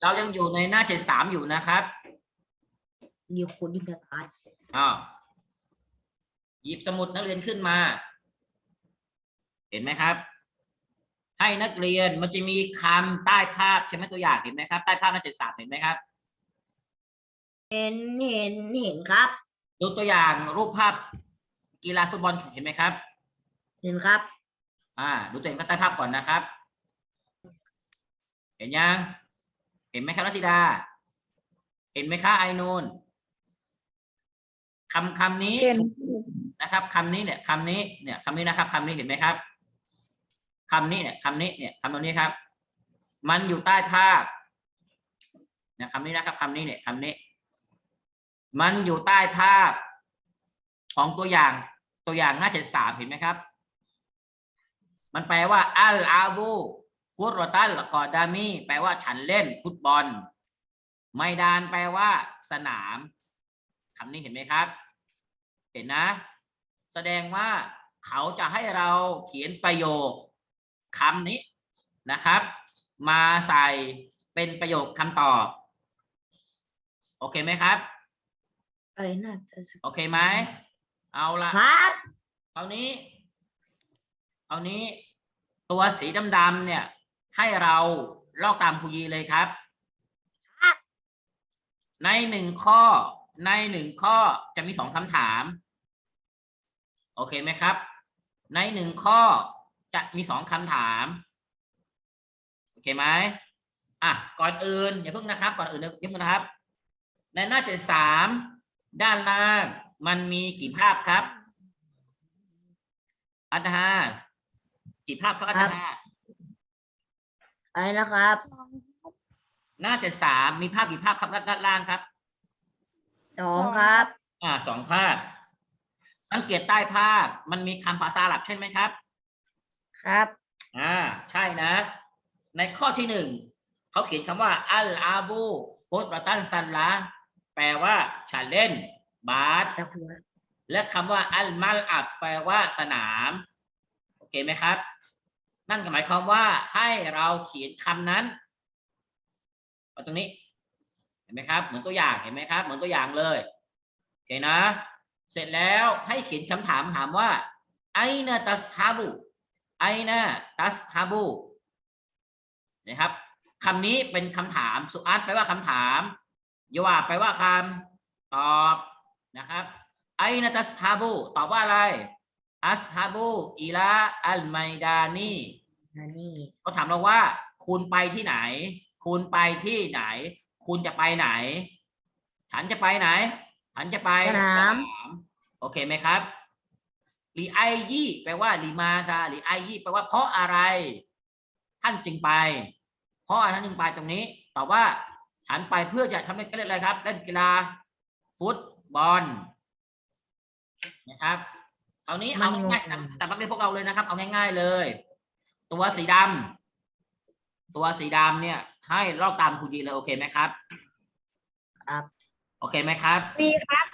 เรายังอยู่ในหน้าเจ็ดสามอยู่นะครับมีคนที่กระตายอ้าวหยิบสมุดนักเรียนขึ้นมา เห็นไหมครับ ให้นักเรียนมันจะมีคำใต้ภาพใช่ไหมตัวอย่างเห็นไหมครับ ใต้ภาพหน้าเจ็ดสามเห็นไหมครับ เห็นเห็นเห็นครับ ดูตัวอย่างรูปภาพกีฬาฟุตบอลเห็นไหมครับ เห็นครับ อ่า ดูตัวเองก็ใต้ภาพก่อนนะครับ เห็นยัง เห็นไหมครับรัติดา เห็นไหมคะไอนูนคำคำนี้นะครับคำนี้เนี่ยคำนี้เนี่ยคำนี้นะครับคำนี้เห็นไหมครับคำนี้เนี่ยคำนี้เนี่ยคำตรงนี้ครับ มันอยู่ใต้ภาพนี่ยคำนี้นะครับคำนี้เนี่ยคำนี้ มันอยู่ใต้ภาพของตัวอย่างตัวอย่างหน้าเจ็ดสามเห็นไหมครับ มันแปลว่าอัลอาบู กุรตัลกอดามีแปลว่าฉันเล่นฟุตบอล ไมดานแปลว่า สนามคำนี้เห็นไหมครับ เห็นนะ แสดงว่าเขาจะให้เราเขียนประโยคคำนี้นะครับ มาใส่เป็นประโยคคำตอบ โอเคไหมครับไอ้น่าจะสโอเคไหมเอาละครับคราวนี้คราวนี้ตัวสีดำๆเนี่ย ให้เราลอกตามครูยีเลยครับ ในหนึ่งข้อ ในหนึ่งข้อจะมีสองคำถาม โอเคไหมครับ ในหนึ่งข้อจะมีสองคำถาม โอเคไหมอะ ก่อนอื่นอย่าเพิ่งนะครับ ก่อนอื่นอย่าเพิ่งนะครับ ในหน้าเจ็ดสามด้านล่างมันมีกี่ภาพครับ อัตฮากี่ภาพครับอัตฮา อะไรนะครับหน้าเจ็ดสามมีภาพกี่ภาพครับด้านล่างครับ สองครับ อ่าสองภาพ สังเกตใต้ภาพ มันมีคำภาษาอาหรับใช่ไหมครับ ครับ อ่า ใช่นะ ในข้อที่หนึ่งเขาเขียนคำว่า อัลอาบูโคตรตันซันละแปลว่าฉันเล่นบาสจะหัวและคำว่า อัลมัลอับแปลว่าสนาม โอเคไหมครับ นั่นก็หมายความว่าให้เราเขียนคำนั้นเอาตรงนี้ เห็นไหมครับ เหมือนตัวอย่างเห็นไหมครับ เหมือนตัวอย่างเลยโอเคนะ เสร็จแล้วให้เขียนคำถามถามว่าไอนาตัสฮาบูไอนาตัสฮาบูนะครับคำนี้เป็นคำถามสุอัตแปลว่าคำถามยาวาแปลว่าคำตอบนะครับไอนาตัสฮาบูตอบว่าอะไร อัสฮาบูอิลาอัลไมดานีอันนี้เขาถามเราว่า คุณไปที่ไหน คุณไปที่ไหน คุณจะไปไหน ฉันจะไปไหน ฉันจะไปสนามโอเคไหมครับลีไอยี่แปลว่าลีมาซาลีไอยี่แปลว่าเพราะอะไร ท่านจึงไป เพราะอะไรท่านจึงไปตรงนี้ตอบว่า ฉันไปเพื่อจะทำเล่นเล่นอะไรครับ เล่นกีฬาฟุตบอลนะครับ คราวนี้เอาง่ายๆแต่แต่นักเรียนพวกเราเลยนะครับ เอาง่าย ๆเลย ตัวสีดำตัวสีดำเนี่ย ให้ลอกตามครูยีเลยโอเคไหมครับ ครับ โอเคไหมครับมีครับ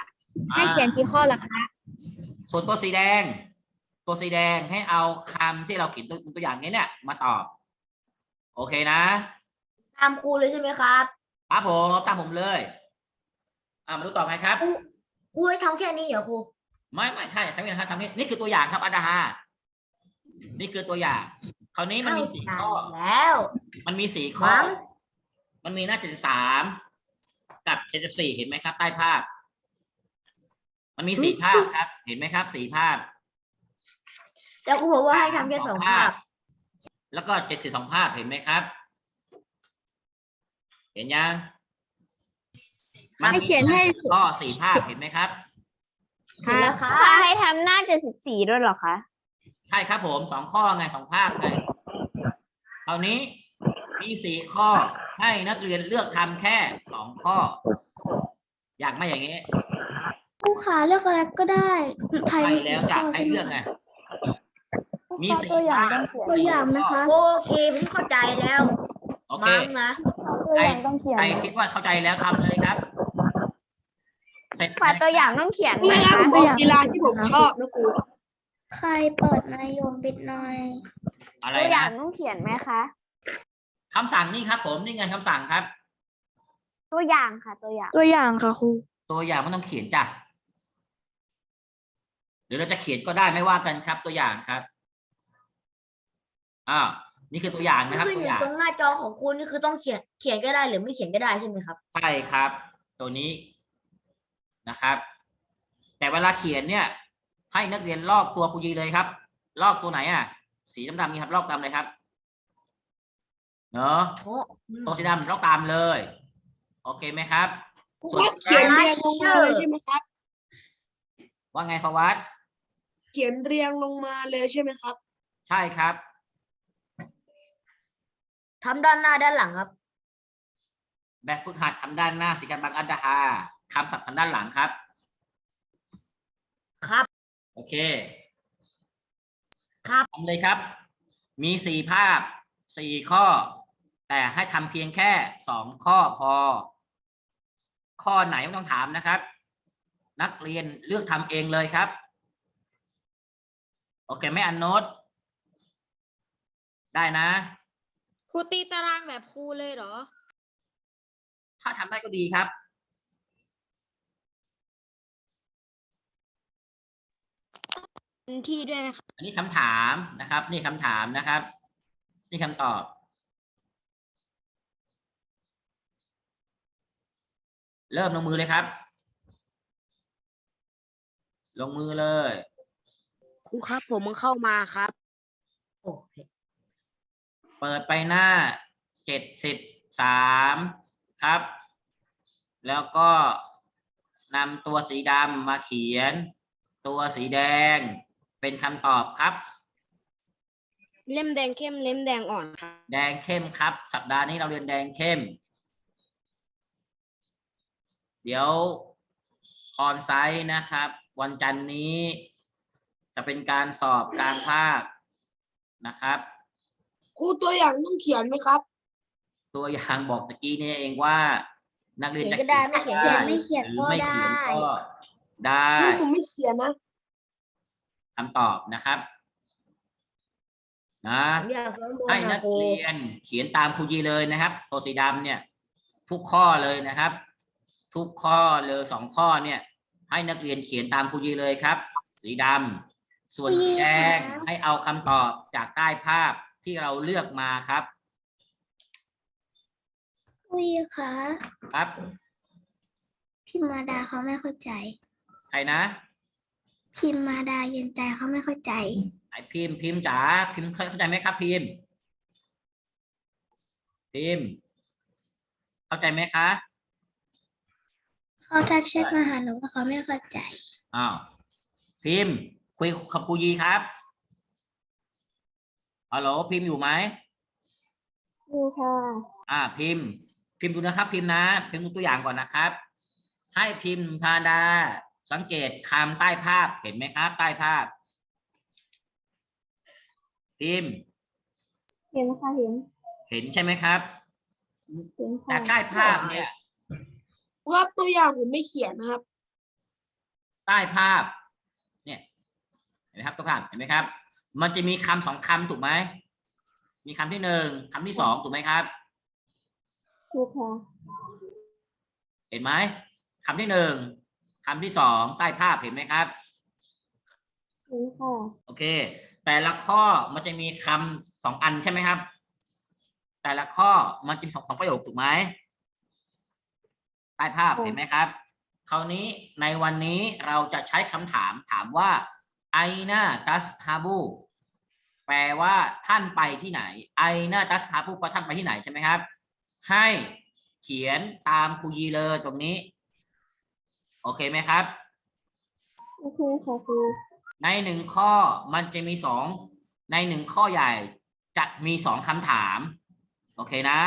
ให้เขียนกี่ข้อล่ะคะส่วนตัวสีแดง ตัวสีแดงให้เอาคำที่เราเขียนตัวตัวอย่างนี้เนี่ย มาตอบ โอเคนะ ตามครูเลยใช่ไหมครับครับผมตามผมเลย อ่ามาดูต่อไงครับครูครูให้ทำแค่นี้เหรอครู ไม่ไม่ใช่ทำยังไงครับทำนี้นี่คือตัวอย่างครับอาดาฮานี่คือตัวอย่าง คราวนี้มันมีสี่ข้อแล้ว มันมีสี่ข้อ มั้งมันมีหน้าเจ็ดสามกับเจ็ดสี่เห็นไหมครับ ใต้ภาพ มันมีสี่ภาพครับ เห็นไหมครับสี่ภาพแล้วครูบอกว่าให้ทำแค่สองภาพ แล้วก็เจ็ดสี่สองภาพเห็นไหมครับ เห็นยังให้เขียนให้ก็สี่ภาพเห็นไหมครับ เห็นแล้วครับให้ทำหน้าเจ็ดสิบสี่ด้วยเหรอคะใช่ครับผมสองข้อไงสองภาพไงคราวนี้มีสี่ข้อให้นักเรียนเลือกทำแค่สองข้อ อยากไม่อย่างนี้ผู้ขาเลือกอะไรก็ได้ภายไปในแล้สี่วข้จะอให้ใช่ไหมเลือกไงมีสี่ตัวอย่างภาพต้องเขียนตัวอย่างนะคะ โอเคผมเข้าใจแล้วโอเค มั้งนะ ตัวอย่างต้องเขียน ใครคิดว่าเข้าใจแล้วทำเลยครับ เสร็จค่ะตัวอย่างต้องเขียนไหมคะตัวอย่างกีฬาที่ผมชอบนะครูใครเปิดนายโยมปิดหน่อยอะไรตัวอย่านะงต้องเขียนไหมคะคำสั่งนี่ครับ ผมนี่ไงคำสั่งครับ ตัวอย่างค่ะ ตัวอย่างตัวอย่างค่ะครูตัวอย่างไม่ต้องเขียนจ้ะหรือเราจะเขียนก็ได้ไม่ว่ากันครับ ตัวอย่างครับอ้าวนี่คือตัวอย่างก็นะครับคือตัวออย่างยู่ตรงหน้าจอของคุณนี่คือต้องเขียนเขียนก็ได้หรือไม่เขียนก็ได้ใช่ไหมครับ ใช่ครับ ตัวนี้ นะครับ แต่เวลาเขียนเนี่ย ให้นักเรียนลอกตัวครูยีเลยครับ ลอกตัวไหนอะ สีดำๆนี่ครับลอกตามเลยครับเนอะโอ้อืมตัวสีดำลอกตามเลย โอเคไหมครับส่วนเขียนเรียงลงมาเลยใช่ไหมครับ ว่าไงฟวัดเขียนเรียงลงมาเลยใช่ไหมครับ ใช่ครับทำด้านหน้าด้านหลังครับ แบบฝึกหัดทำด้านหน้าสิการบังอันดาฮา คำศัพท์ทำด้านหลังครับ ครับ โอเคครับทำเลยครับ มีสี่ภาพสี่ข้อ แต่ให้ทำเพียงแค่สองข้อพอ ข้อไหนไม่ต้องถามนะครับ นักเรียนเลือกทำเองเลยครับ โอเคไหมอันโนตได้นะ ครูตีตารางแบบครูเลยเหรอ ถ้าทำได้ก็ดีครับ ที่ด้วยไหมครับอันนี้คำถามนะครับ นี่คำถามนะครับ นี่คำตอบ เริ่มลงมือเลยครับ ลงมือเลย ครูครับผมมันเข้ามาครับ โอ้เคเปิดไปหน้าเจ็ดสิบสามครับ แล้วก็นำตัวสีดำมาเขียน ตัวสีแดง เป็นคำตอบครับ เล่มแดงเข้มเล่มแดงอ่อนค่ะแดงเข้มครับ สัปดาห์นี้เราเรียนแดงเข้ม เดี๋ยวออนไซต์นะครับ วันจันทร์นี้ จะเป็นการสอบกลางภาคนะครับ ครูตัวอย่างต้องเขียนไหมครับ ตัวอย่างบอกตะกี้นี่เองว่า นักเรียนจะเขียนก็ได้ไม่เขียนก็ได้ไม่เขียนหรือก็ไม่ได้เขียนก็ได้ ครูผมไม่เขียนนะ คำตอบนะครับนะผมอยากสอนบนให้นันะกครูเรียนเขียนตามครูยีเลยนะครับตัวสีดำเนี่ย ทุกข้อเลยนะครับ ทุกข้อเลยสองข้อเนี่ย ให้นักเรียนเขียนตามครูยีเลยครับ สีดำส่วนสีแดงให้เอาคำตอบจากใต้ภาพที่เราเลือกมาครับคุยคะครับพิมมาดาเขาไม่เข้าใจ ใครนะ พิมมาดาเย็นใจเขาไม่เข้าใจไอพิมพ์พิมพ์จ๋าพิมพ์เข้าใจไหมครับ พิมพ์พิมพ์เข้าใจไหมคะเขาทักแชทมาหาหนูว่าเขาไม่เข้าใจอ้าวพิมพ์คุยกับครูยีครับฮัลโหลพิมพ์อยู่ไหมดูค่ะอ่า พิมพ์ พิมพ์ดูนะครับ พิมพ์นะพิมพ์ดูตัวอย่างก่อนนะครับ ให้พิมพ์พาดา สังเกตคำใต้ภาพเห็นไหมครับ ใต้ภาพพิมพ์เห็นค่ะเห็น เห็นใช่ไหมครับเห็นแต่ค่ะใต้ภาพเนี่ยครูครับตัวอย่างผมไม่เขียนนะครับ ใต้ภาพ เนี่ยเห็นไหมครับตัวภาพเห็นไหมครับ มันจะมีคำสองคำถูกไหมมีคำที่หนึ่งคำที่สองถูกไหมครับดูค่ะเห็นไหมคำที่หนึ่ง คำที่สองใต้ภาพเห็นไหมครับเห็นค่ะโอเค แต่ละข้อมันจะมีคำสองอันใช่ไหมครับ แต่ละข้อมันจะมีสองสองประโยคถูกไหมใต้ภาพเห็นไหมครับ คราวนี้ในวันนี้เราจะใช้คำถามถามว่าไอนาตัสฮาบูแปลว่าท่านไปที่ไหน ไอนาตัสฮาบูแปลว่าท่านไปที่ไหนใช่ไหมครับ ให้เขียนตามครูยีเลยตรงนี้ โอเคไหมครับ โอเคค่ะครูในหนึ่งข้อมันจะมีสองในหนึ่งข้อใหญ่จะมีสองคำถาม โอเคนะ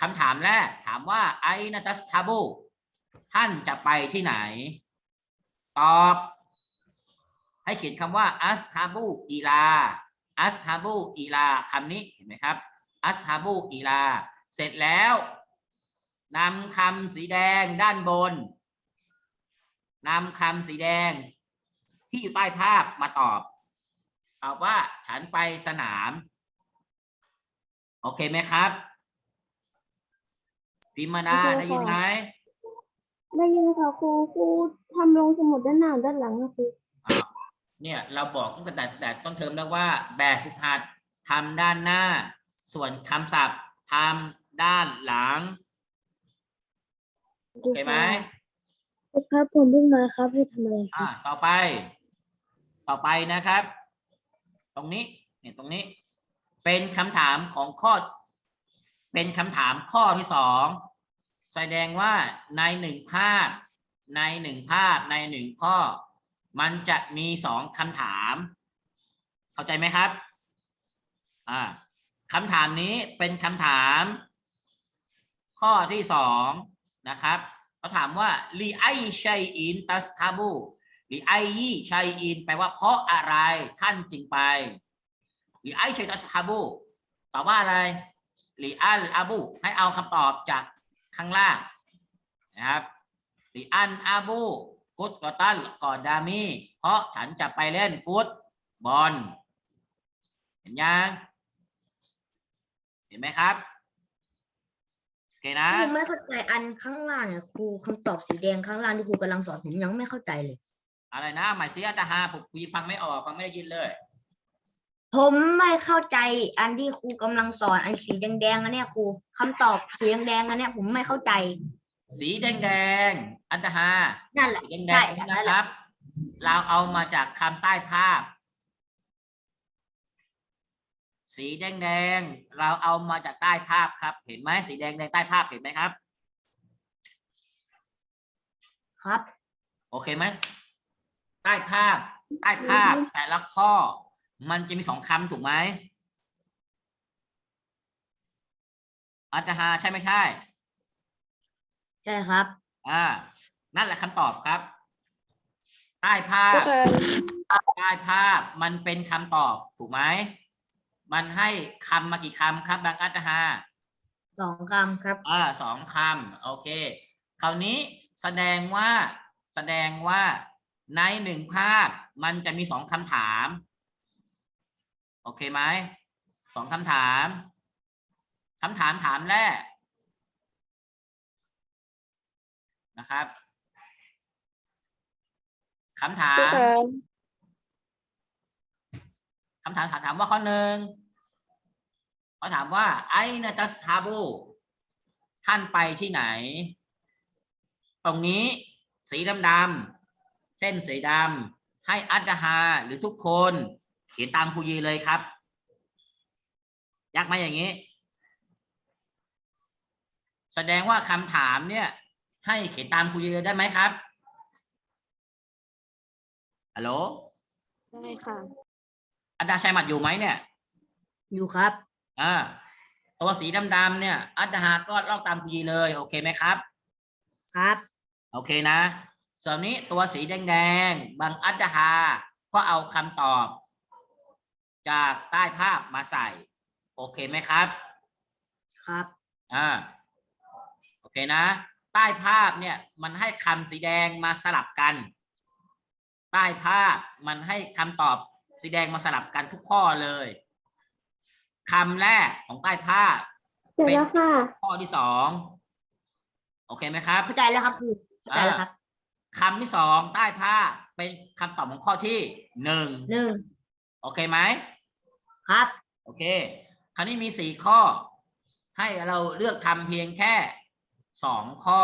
คำถามแรกถามว่าไอนาตัสทาบูท่านจะไปที่ไหน ตอบ ให้เขียนคำว่าอัสฮาบูอีลาอัสฮาบูอีลาคำนี้เห็นไหมครับอัสฮาบูอีลา เสร็จแล้วนำคำสีแดงด้านบน นำคำสีแดง ที่อยู่ใต้ภาพมาตอบ ตอบว่าฉันไปสนาม โอเคไหมครับ พิมมาดาได้ยินไหมได้ยินค่ะครูครูทำลงสมุดด้านหน้าด้านหลังนะครูเนี่ยเราบอกตั้งแต่แต่ต้นเทอมแล้วว่า แบบฝึกหัดทำด้านหน้า ส่วนคำศัพท์ทำด้านหลัง โอเคไหม ครับผมเพิ่งมาครับให้ทำอะไรอ่าต่อไป ต่อไปนะครับ ตรงนี้เนี่ยตรงนี้ เป็นคำถามของข้อ เป็นคำถามข้อที่สองแสดงว่าในหนึ่งภาพ ในหนึ่งภาพในหนึ่งข้อ มันจะมีสองคำถาม เข้าใจไหมครับ อ่าคำถามนี้เป็นคำถาม ข้อที่สองนะครับ เขาถามว่าลีไอชัยอินตัสทาบูลีไอยี่ชัยอินแปลว่าเพราะอะไรท่านจึงไปลีไอชัยตัสทาบูตอบว่าอะไรลีอัลอาบู ให้เอาคำตอบจากข้างล่างนะครับลีอันอาบูกุตกอตันกอดามีเพราะฉันจะไปเล่นฟุตบอลเห็นยังเห็นไหมครับ เคนะผมไม่เข้าใจอันข้างล่างเนี่ยครูคำตอบสีแดงข้างล่างที่ครูกำลังสอนผมยังไม่เข้าใจเลย อะไรนะหมายเสียตาฮาผมคุยฟังไม่ออกฟังไม่ได้ยินเลย ผมไม่เข้าใจอันที่ครูกำลังสอนอันสีแดงๆอันเนี้ยครูคำตอบสีแดงๆอันเนี้ยผมไม่เข้าใจสีแดงแดงๆอันตาฮานั่นแหละ สีแดงแดใช่งนั่นนะแหคละ รับ เราเอามาจากคำใต้ภาพ สีแดงแดงๆเราเอามาจากใต้ภาพครับ เห็นไหมสีแดงแดงใต้ภาพเห็นไหมครับ ครับ โอเคไหมใต้ภาพ ใต้ภาพแต่ละข้อ มันจะมีสองคำถูกไหมอัตฮาใช่ไม่ใช่ ใช่ครับ อ่า นั่นแหละคำตอบครับ ใต้ภาพ ใต้ภาพมันเป็นคำตอบถูกไหม มันให้คำมากี่คำครับบางอัตฮาสองคำครับอ่าสองคำโอเค คราวนี้แสดงว่าแสดงว่าในหนึ่งภาพมันจะมีสองคำถาม โอเคไหมสองคำถามคำถามถามแรกนะครับคำถามคำถามถามถามว่าข้อหนึ่ง เขาถามว่าไอนาตัสทาบูท่านไปที่ไหน ตรงนี้สีดำดำๆเส้นสีดำให้อัตฮาหรือทุกคนเขียนตามครูยีเลยครับ ยากไหมอย่างนี้ แสดงว่าคำถามเนี่ย ให้เขียนตามครูยีเลยได้ไหมครับฮัลโหลได้ค่ะอัตดาชัยหมัดอยู่ไหมเนี่ย อยู่ครับ อ่าตัวสีดำๆเนี่ย อัตฮาก็ลอกตามครูยีเลย โอเคไหมครับ ครับ โอเคนะ ส่วนนี้ตัวสีแดงๆบางอัตฮาก็เอาคำตอบ จากใต้ภาพมาใส่ โอเคไหมครับ ครับอ่าโอเคนะ ใต้ภาพเนี่ยมันให้คำสีแดงมาสลับกัน ใต้ภาพมันให้คำตอบสีแดงมาสลับกันทุกข้อเลย คำแรกของใต้ภาพเสร็จแล้วค่ะ ข้อที่สองโอเคไหมครับเข้าใจแล้วครับครูเข้าใจแล้วครับคำที่สองใต้ภาพเป็นคำตอบของข้อที่หนึ่งหนึ่งโอเคไหมครับ โอเค คราวนี้มีสี่ข้อ ให้เราเลือกทำเพียงแค่สองข้อ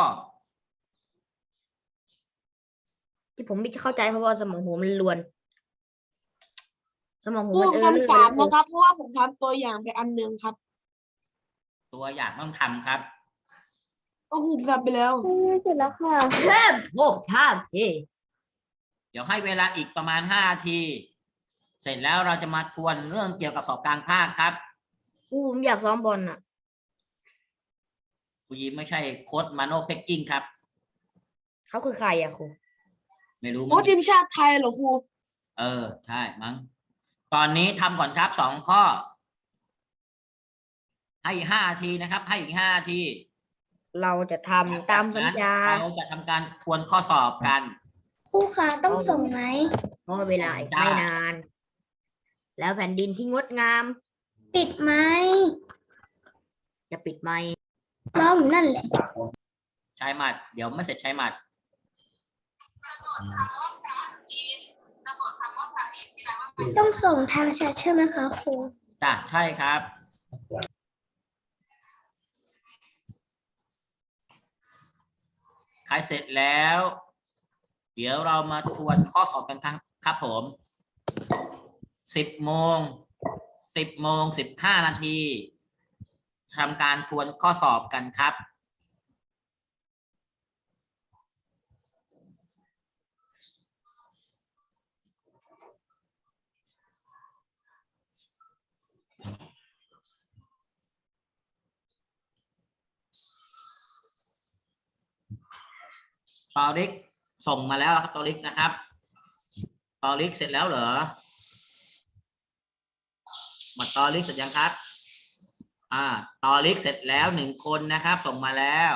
ที่ผมไม่เข้าใจเพราะว่าสมองผมมันลวน สมองผมครูมันเออเลื่อนทำสามเลยนะครับ เพราะว่าผมทำตัวอย่างไปอันหนึ่งครับตัวอย่างต้องทำครับ ก็ครูทำไปแล้ว เสร็จแล้วค่ะ เพิ่มโอ้ท่าเฮ้เดี๋ยวให้เวลาอีกประมาณห้านาที เสร็จแล้วเราจะมาทวนเรื่องเกี่ยวกับสอบกลางภาคครับครูผมอยากซ้อมบอลน่ะคุณยิมไม่ใช่โค้ดมาโนเพ็กกิ้งครับ เขาคือใครอะครูไม่รู้โอ้มั้งทีมชาติไทยเหรอครู เออ ใช่มั้ง ตอนนี้ทำก่อนครับสองข้อ ให้อีกห้านาทีนะครับ ให้อีกห้านาทีเราจะทำตามสัญญาเราจะทำการทวนข้อสอบกัน ครูคะต้องส่งไหมเพราะเวลาอีกไม่นาน แล้วแผ่นดินที่งดงาม ปิดไหมจะปิดไมค์ร้องอยู่นั่นแหละใช้หมัด เดี๋ยวไม่เสร็จใช้หมัด ต้องส่งทางแชทใช่ไหมคะครูจ้ะใช่ครับ ใครเสร็จแล้ว เดี๋ยวเรามาทวนข้อสอบกันครับครับผมสิบโมงสิบโมงสิบห้านาทีทำการทวนข้อสอบกันครับ ตอริกส่งมาแล้วครับตอริกนะครับตอริกเสร็จแล้วเหรอหมดตอริกเสร็จยังครับ อ่าตอริกเสร็จแล้วหนึ่งคนนะครับ ส่งมาแล้ว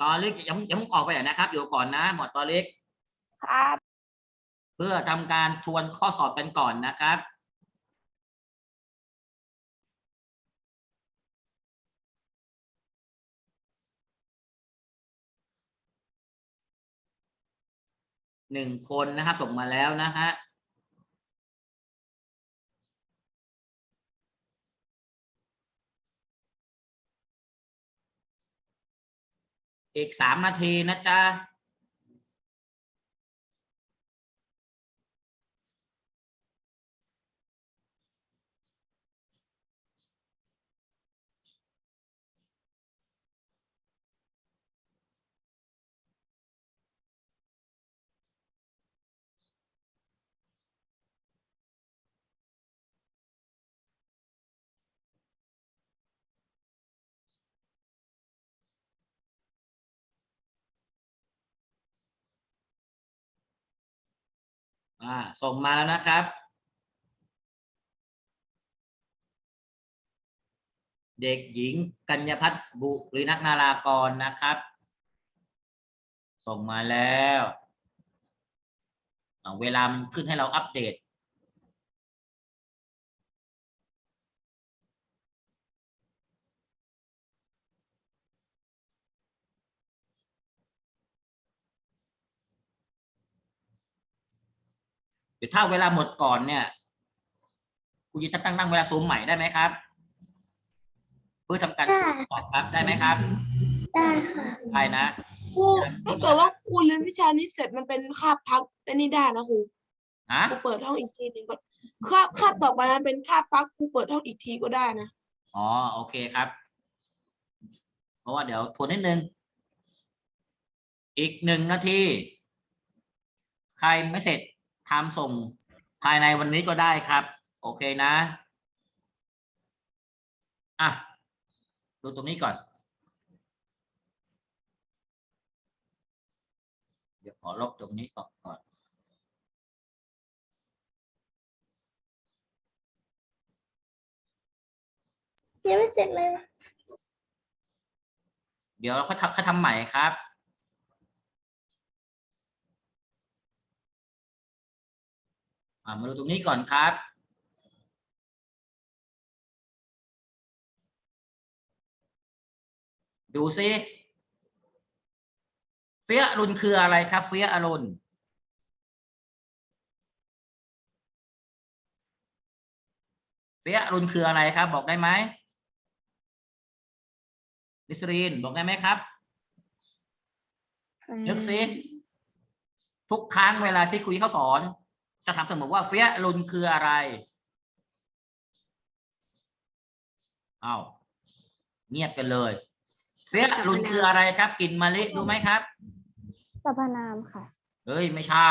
ตอริกยังยังออกไปไหนนะครับ อยู่ก่อนนะ หมดตอริกครับ เพื่อทำการทวนข้อสอบกันก่อนนะครับ หนึ่งคนนะครับ ส่งมาแล้วนะฮะอีกสามนาทีนะจ๊ะ อ่าส่งมาแล้วนะครับ เด็กหญิงกัญญพัฒน์บุรินักนารากรนะครับ ส่งมาแล้ว เวลามันขึ้นให้เราอัปเดต เดี๋ยวถ้าเวลาหมดก่อนเนี่ยคุณจะตั้งตั้งเวลาซูมใหม่ได้ไหมครับ เพื่อทำการได้ ตอบครับได้ไหมครับได้ค่ะ ได้นะ ครูถ้าเกิดว่าครูเรียนวิชานี้เสร็จมันเป็นคาบพักเป็นนี่ได้นะครูฮะ ครูเปิดห้องอีกทีหนึ่งก็คาบคาบต่อไปมันเป็นคาบพักครูเปิดห้องอีกทีก็ได้นะ อ๋อโอเคครับ เพราะว่าเดี๋ยวทวนนิดนึง อีกหนึ่งนาที ใครไม่เสร็จ ทำส่งภายในวันนี้ก็ได้ครับ โอเคนะ อะ ดูตรงนี้ก่อน เดี๋ยวขอลบตรงนี้ออกก่อนยังไม่เสร็จเลย เดี๋ยวเราค่อยทำค่อยทำใหม่ครับ อ่า มาดูตรงนี้ก่อนครับ ดูซิเฟียอรุณคืออะไรครับเฟียอรุณเฟียอรุณคืออะไรครับ บอกได้ไหมลิสรีนบอกได้ไหมครับ นึกซิทุกครั้งเวลาที่คุยเขาสอน จะถามเสมอว่าเฟียรุนคืออะไรเอา้าเงียบกันเลยเฟียรุนคืออะไรครับกลิ่นมะลิรู้ไหมครับสรรพนามค่ะ เฮ้ยไม่ใช่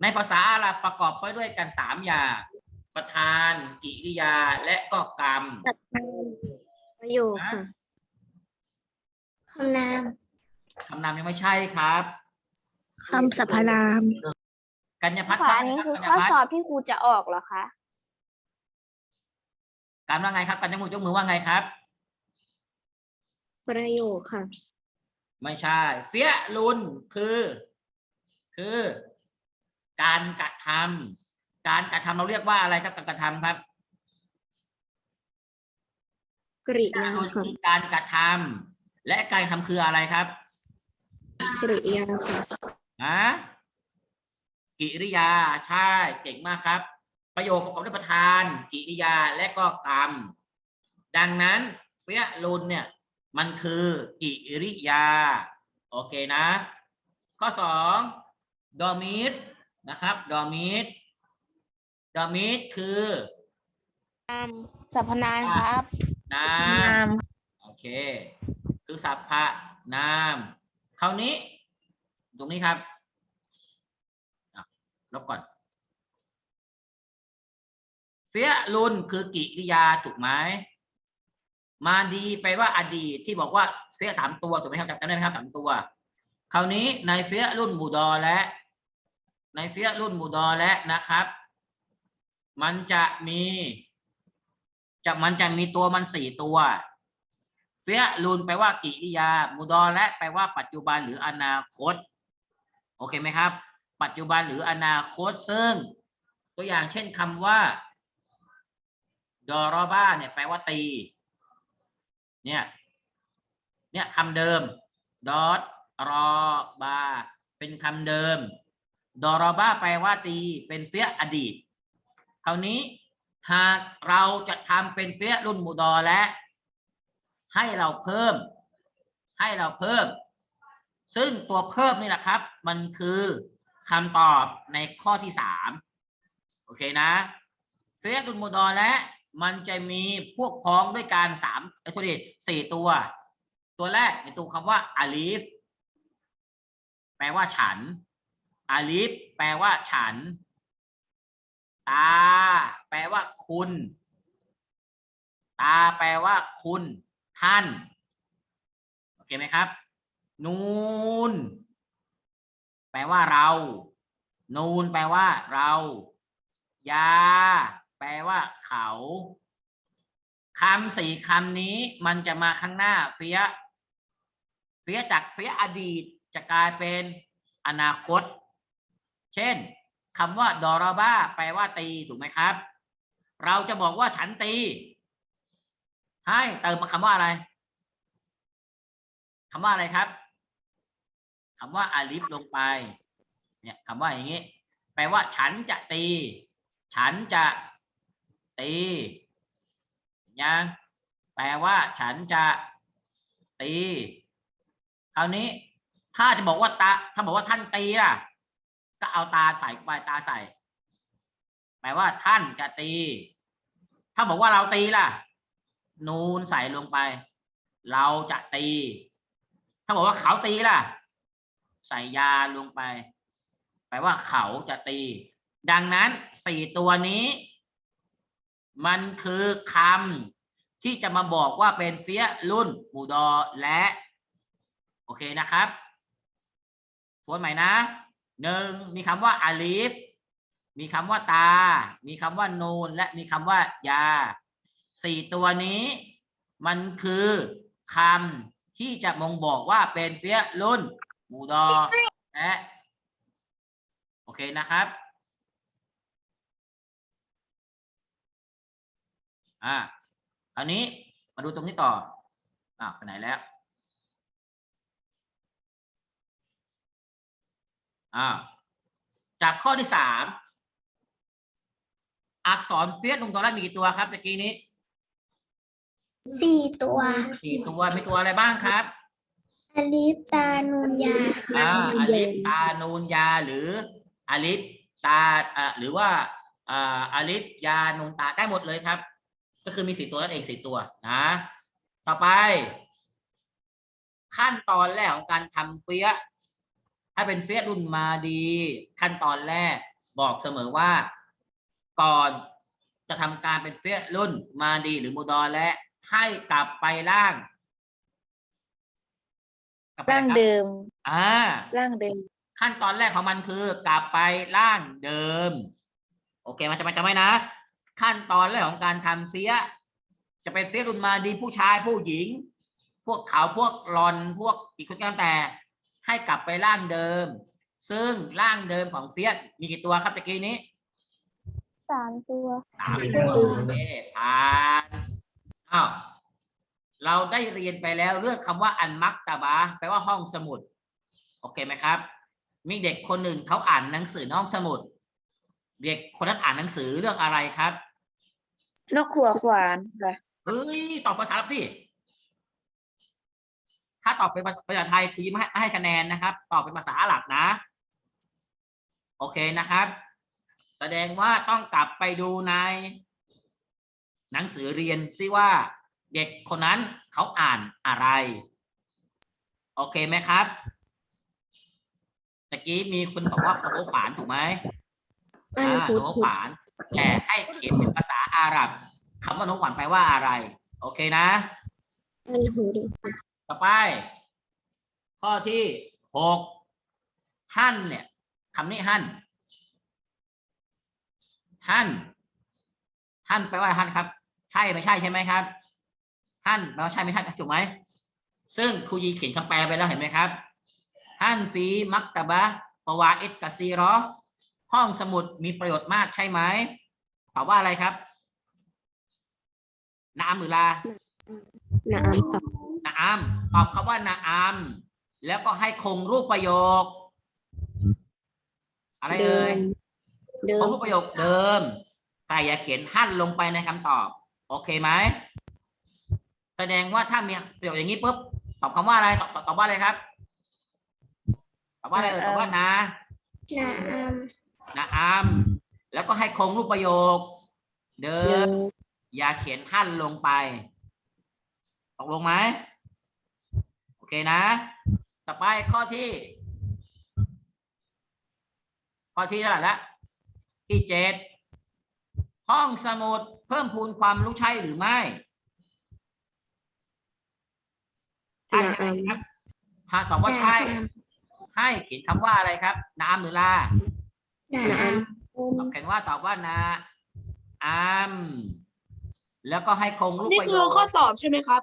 ในภาษาอาหรับประกอบไปด้วยกันสามอย่าง ประธาน กิริยาและก็กรรมประโยคค่ะคำนามคำนามยังไม่ใช่ครับ คำสรรพนาม กัญญพัฒน์ค่ะอันนี้คือข้อสอบที่ครูจะออกเหรอคะการว่าไงครับกัญญมุยกมือว่าไงครับ ประโยคค่ะ ไม่ใช่ เฟียรุนคือ คือ การกระทำการกระทำเราเรียกว่าอะไรครับการกระทำครับกริยารุนค่ะคือการกระทำและการทำคืออะไรครับกริยาค่ะนะ กิริยาใช่เก่งมากครับ ประโยคประกอบด้วยประธาน กิริยาและก็กรรม ดังนั้นเฟียรุนเนี่ยมันคือกิริยา โอเคนะ ข้อสองดอมิดนะครับดอมิดดอมิดคือสรรพนามครับนามโอเค คือสัพพะนามคราวนี้ ตรงนี้ครับอะ ลบก่อนเฟียรุนคือกิริยาถูกไหมมาดีไปว่าอดีตที่บอกว่าเฟียสามตัวถูกไหมครับจำได้ไหมครับสามตัว คราวนี้ในเฟียรุ่นบูดอและ ในเฟียรุ่นบูดอและนะครับ มันจะมีจะมันจะมีตัวมันสี่ตัวเฟียรูนแปลว่ากิริยา มูดอและแปลว่าปัจจุบันหรืออนาคต โอเคไหมครับ ปัจจุบันหรืออนาคตซึ่ง ตัวอย่างเช่นคำว่าดอรอบ้าเนี่ยแปลว่าตี เนี่ย เนี่ยคำเดิมดอทรอบาเป็นคำเดิม ดอรอบ้าแปลว่าตีเป็นเฟียอดีต คราวนี้หากเราจะทำเป็นเฟียรุ่นมูดอและ ให้เราเพิ่ม ให้เราเพิ่ม ซึ่งตัวเพิ่มนี่แหละครับ มันคือ คำตอบในข้อที่สามโอเคนะเฟียรุ่นมูดอและมันจะมีพวกพ้องด้วยการสามเอ้ยโทษทีสี่ตัว ตัวแรกในตัวคำว่าอาลีฟแปลว่าฉัน อาลีฟแปลว่าฉัน ตา แปลว่าคุณ ตาแปลว่าคุณ ท่าน โอเคไหมครับ นูน แปลว่าเรา นูนแปลว่าเรา ยา แปลว่าเขาคำสี่คำนี้มันจะมาข้างหน้าเฟียเฟียจากเฟียอดีตจะกลายเป็นอนาคต เช่นคำว่าดอราบ้า แปลว่าตีถูกไหมครับ เราจะบอกว่าฉันตี ให้เติมมาคำว่าอะไรคำว่าอะไรครับ คำว่าอาลิฟลงไป เนี่ยคำว่าอย่างนี้ แปลว่า ฉันจะตี ฉันจะตียังแปลว่า ฉันจะตี คราวนี้ ถ้าจะบอกว่าตา ถ้าบอกว่าท่านตีล่ะ ก็เอาตาใส่เข้าไปตาใส่ แปลว่า ท่านจะตี ถ้าบอกว่าเราตีล่ะ นูนใส่ลงไป เราจะตี ถ้าบอกว่าเขาตีล่ะ ใส่ยาลงไปแปลว่าเขาจะตี ดังนั้นสี่ตัวนี้ มันคือคำที่จะมาบอกว่าเป็นเฟียรุ่นบูดอและ โอเคนะครับทวนใหม่นะหนึ่งมีคำว่าอาลีฟมีคำว่าตา มีคำว่านูน และมีคำว่ายา สี่ตัวนี้ มันคือคำที่จะมงบอกว่าเป็นเฟียรุ่น บูดอและโอเคนะครับ อ่าคราวนี้มาดูตรงนี้ต่ออ่าไปไหนแล้วอ่าจากข้อที่สามอักษรเฟียสลงตัวแรกมีกี่ตัวครับตะกี้นี้สี่ตัวสี่ตัวมีตัวอะไรบ้างครับ อลิฟตานูนยาค่ะอ่าอลิฟตานูนยาหรืออลิฟตาอ่าหรือว่าอ่าอลิฟยานูนตาได้หมดเลยครับ ก็คือมีสี่ตัวนั่นเองสี่ตัวนะ ต่อไป ขั้นตอนแรกของการทำเฟียสถ้าเป็นเฟียสรุ่นมาดี ขั้นตอนแรกบอกเสมอว่า ก่อนจะทำการเป็นเฟียสรุ่นมาดีหรือมูดอและให้กลับไปร่าง กลับไปร่างครับเดิม อ่า ร่างเดิม ขั้นตอนแรกของมันคือกลับไปร่างเดิม โอเคมันจะไม่จำไว้นะ ขั้นตอนแรกของการทำเฟีย จะเป็นเฟียรุ่นมาดีผู้ชายผู้หญิง พวกขาวพวกรอนพวกอีกคนก็แล้วแต่ ให้กลับไปร่างเดิม ซึ่งร่างเดิมของเฟียมีกี่ตัวครับตะกี้นี้สามตัว สามตัวโอเคผ่านอ้าว เราได้เรียนไปแล้วเรื่องคำว่าอันมักตาบาแปลว่าห้องสมุด โอเคไหมครับ มีเด็กคนหนึ่งเขาอ่านหนังสือในห้องสมุด เด็กคนนั้นอ่านหนังสือเรื่องอะไรครับนกขัวขวานค่ะเฮ้ยตอบภาษาพี่ถ้าตอบเป็นภาษาไทยคือไม่ให้ไม่ให้คะแนนนะครับ ตอบเป็นภาษาอาหรับนะ โอเคนะครับ แสดงว่าต้องกลับไปดูใน หนังสือเรียนซิว่า เด็กคนนั้นเขาอ่านอะไร โอเคไหมครับตะกี้มีคุณบอกว่าโอขวานถูกไหมอ่าอ่าครูโนขวานแต่ให้เขียนเป็นภาษาอาหรับคำว่าโนขวานแปลว่าอะไร โอเคนะอันหูดิต่อไป ข้อที่หกหั่นเนี่ยคำนี้หั่นหั่นหั่นแปลว่าอะไรหั่นครับ ใช่ไม่ใช่ใช่ไหมครับ หั่นแปลว่าใช่ไม่ใช่ถูกไหมซึ่งครูยีเขียนคำแปลไปแล้วเห็นไหมครับหั่นฟีมักตะบะปวาเอตกะซีรอห้องสมุดมีประโยชน์มากใช่ไหมตอบว่าอะไรครับนามือลานะอันตอบนาอามตอบคำว่านาอามแล้วก็ให้คงรูปประโยค อะไรเดิเอ่ยมเดิคมงรูปประโยคเดิม แต่อย่าเขียนหั่นลงไปในคำตอบ โอเคไหม แสดงว่าถ้ามีประโยคอย่างนี้ปุ๊บตอบคำว่าอะไรตอบตอบตอบว่าอะไรครับตอบว่าอะไรเอ่ยตอบว่านานะอันนาอามแล้วก็ให้คงรูปประโยค เดิเดิมมอย่าเขียนหั่นลงไปตกลงไหมโอเคนะ ต่อไปข้อที่ ข้อที่เท่าไหร่ละที่เจ็ดห้องสมุดเพิ่มพูนความรู้ใช่หรือไม่ ใช่นะใช่อันไหมครับถ้าตอบว่าใช่ ให้เขียนคำว่าอะไรครับน้ำหรือลานะอันตอบเขียนว่าตอบว่านาอามแล้วก็ให้คงรูปนี่ประคืโยอคข้อสอบใช่ไหมครับ